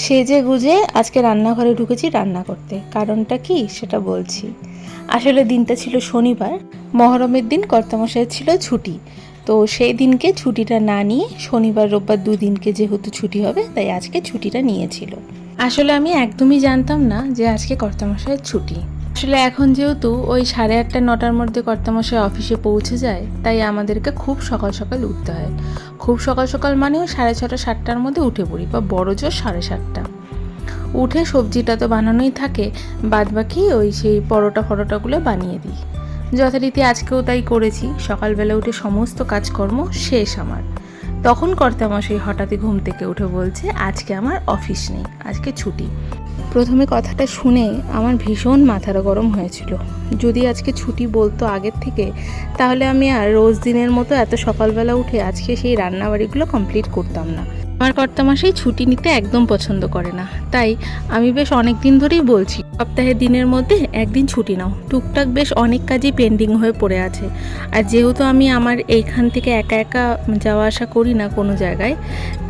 সেজে গুজে আজকে রান্নাঘরে ঢুকেছি রান্না করতে। কারণটা কি? সেটা বলছি। আসলে দিনটা ছিল শনিবার। মহরমের দিন কর্তামশাই ছিল ছুটি। তো সেই দিনকে ছুটিটা না নিয়ে শনিবার, রোববার দুদিনকে যেহেতু ছুটি হবে, তাই আজকে ছুটিটা নিয়েছিল। আসলে আমি একদমই জানতাম না যে আজকে কর্তামশায়ের ছুটি। আসলে এখন যেহেতু ওই সাড়ে আটটা, নটার মধ্যে কর্তামশাই অফিসে পৌঁছে যায়, তাই আমাদেরকে খুব সকাল সকাল উঠতে হয়। খুব সকাল সকাল মানেও সাড়ে ছটা, সাতটার মধ্যে উঠে পড়ি, বা বড় জোর সাড়ে সাতটা। উঠে সবজিটা তো বানানোই থাকে বাদ বাকি ওই সেই পরোটা ফরোটাগুলো বানিয়ে দিই। যথারীতি আজকেও তাই করেছি, সকালবেলা উঠে সমস্ত কাজকর্ম শেষ আমার। তখন কর্তামশাই হঠাৎই ঘুম থেকে উঠে বলছে, আজকে আমার অফিস নেই, আজকে ছুটি। প্রথমে কথাটা শুনে আমার ভীষণ মাথার গরম হয়েছিল। যদি আজকে ছুটি বলতো আগের থেকে, তাহলে আমি আর রোজ দিনের মতো এত সকালবেলা উঠে আজকে সেই রান্নাবাড়িগুলো কমপ্লিট করতাম না। আমার কর্তামশাই ছুটি নিতে একদম পছন্দ করে না। তাই আমি বেশ অনেক দিন ধরেই বলছি সপ্তাহের দিনের মধ্যে একদিন ছুটি নাও। টুকটাক বেশ অনেক কাজই পেন্ডিং হয়ে পড়ে আছে। আর যেহেতু আমি আমার এইখান থেকে একা একা যাওয়া আসা করি না কোনো জায়গায়,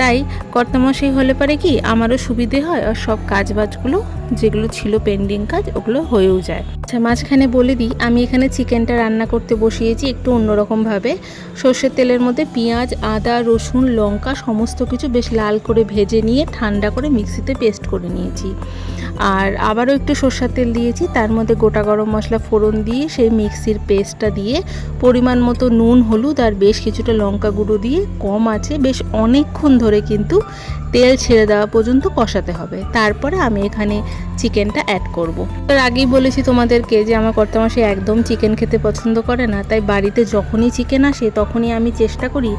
তাই কর্তামশাই হলে পারে কি আমারও সুবিধে হয় আর সব কাজ বাজগুলো যেগুলো ছিল পেন্ডিং কাজ, ওগুলো হয়েও যায়। আচ্ছা মাঝখানে বলে দিই, আমি এখানে চিকেনটা রান্না করতে বসিয়েছি একটু অন্যরকমভাবে। সর্ষের তেলের মধ্যে পেঁয়াজ, আদা, রসুন, লঙ্কা, সমস্ত কিছু বেশ লাল করে ভেজে নিয়ে ঠান্ডা করে মিক্সিতে পেস্ট করে নিয়েছি আর আবারও একটু সর্ষের তেল দিয়েছি, তার মধ্যে গোটা গরম মশলা ফোড়ন দিয়ে সেই মিক্সির পেস্টটা দিয়ে পরিমাণ মতো নুন, হলুদ আর বেশ কিছুটা লঙ্কা গুঁড়ো দিয়ে কম আছে, বেশ অনেকক্ষণ ধরে কিন্তু তেল ছেড়ে দেওয়া পর্যন্ত কষাতে হবে তারপরে আমি এখানে চিকেনটা অ্যাড করব। তার আগেই বলেছি তোমাদেরকে যে আমার কর্তামাসে একদম চিকেন খেতে পছন্দ করে না, তাই বাড়িতে যখনই চিকেন আসে তখনই আমি চেষ্টা করি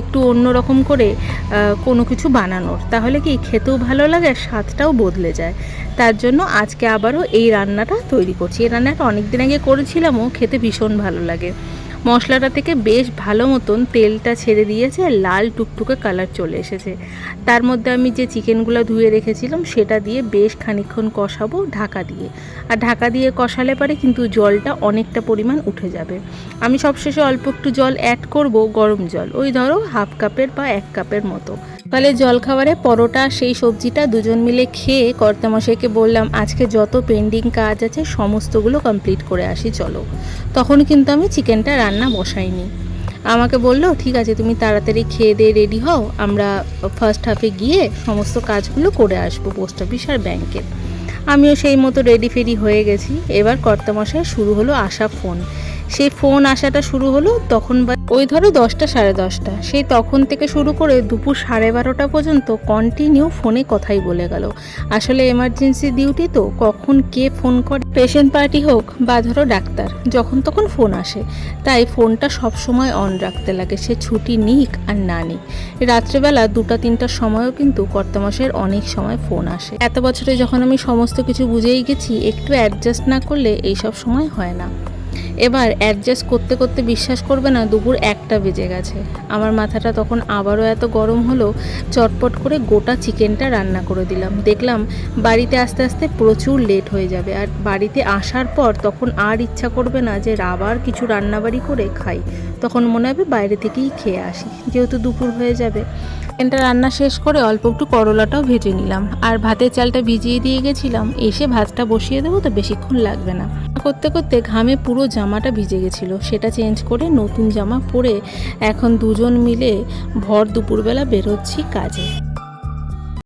একটু অন্য রকম করে কোনো কিছু বানানোর। তাহলে কি খেতেও ভালো লাগে আর স্বাদটাও বদলে যায়। তার জন্য আজকে আবারও এই রান্নাটা তৈরি করছি। এই রান্নাটা অনেক দিন আগে করেছিলামও খেতে ভীষণ ভালো লাগে। মশলাটা থেকে বেশ ভালো মতন তেলটা ছেড়ে দিয়েছে আর লাল টুকটুকে কালার চলে এসেছে। তার মধ্যে আমি যে চিকেনগুলো ধুয়ে রেখেছিলাম, সেটা দিয়ে বেশ খানিকক্ষণ কষাবো ঢাকা দিয়ে। আর ঢাকা দিয়ে কষালে পারে কিন্তু জলটা অনেকটা পরিমাণ উঠে যাবে। আমি সবশেষে অল্প একটু জল অ্যাড করব গরম জল। ওই ধরো হাফ কাপের বা এক কাপের মতো। সকালে জলখাবারে পরোটা সেই সবজিটা দুজন মিলে খেয়ে কর্তামশাইকে বললাম, আজকে যত পেন্ডিং কাজ আছে সমস্তগুলো কমপ্লিট করে আসি, চলো। তখন কিন্তু আমি চিকেনটা রান্না বসাইনি। আমাকে বলল, ঠিক আছে, তুমি তাড়াতাড়ি খেয়ে দিয়ে রেডি হও, আমরা ফার্স্ট হাফে গিয়ে সমস্ত কাজগুলো করে আসব পোস্ট অফিস আর ব্যাংকের আমিও সেই মতো রেডি ফেডি হয়ে গেছি। এবার কর্তামশাই শুরু হলো আসা ফোন সেই ফোন আসাটা শুরু হলো তখন ওই ধরো দশটা সাড়ে দশটা। সেই তখন থেকে শুরু করে দুপুর সাড়ে বারোটা পর্যন্ত কন্টিনিউ ফোনে কথাই বলে গেল। আসলে এমার্জেন্সি ডিউটি তো কখন কে ফোন করে? পেশেন্ট পার্টি হোক বা ধরো ডাক্তার, যখন তখন ফোন আসে। তাই ফোনটা সব সময় অন রাখতে লাগে, সে ছুটি নিক আর না নিক। রাত্রেবেলা দুটা তিনটার সময়ও কিন্তু কর্তামশের অনেক সময় ফোন আসে। এত বছরে যখন আমি সমস্ত কিছু বুঝেই গেছি, একটু অ্যাডজাস্ট না করলে এইসব সময় হয় না। এবার অ্যাডজাস্ট করতে করতে বিশ্বাস করবে না, দুপুর একটা বেজে গেছে। আমার মাথাটা তখন আবারও এত গরম হলো, চটপট করে গোটা চিকেনটা রান্না করে দিলাম। দেখলাম বাড়িতে আস্তে আস্তে প্রচুর লেট হয়ে যাবে, আর বাড়িতে আসার পর তখন আর ইচ্ছা করবে না যে আবার কিছু রান্নাবাড়ি করে খাই। তখন মনে হবে বাইরে থেকেই খেয়ে আসি, যেহেতু দুপুর হয়ে যাবে। চিকেনটা রান্না শেষ করে অল্প একটু করলাটাও ভেজে নিলাম। আর ভাতের চালটা ভিজিয়ে দিয়ে গেছিলাম, এসে ভাতটা বসিয়ে দেবো তো বেশিক্ষণ লাগবে না। করতে করতে ঘামে পুরো জামাটা ভিজে গেছিল। সেটা চেঞ্জ করে নতুন জামা পরে এখন দুজন মিলে ভর দুপুরবেলা বেরোচ্ছি কাজে।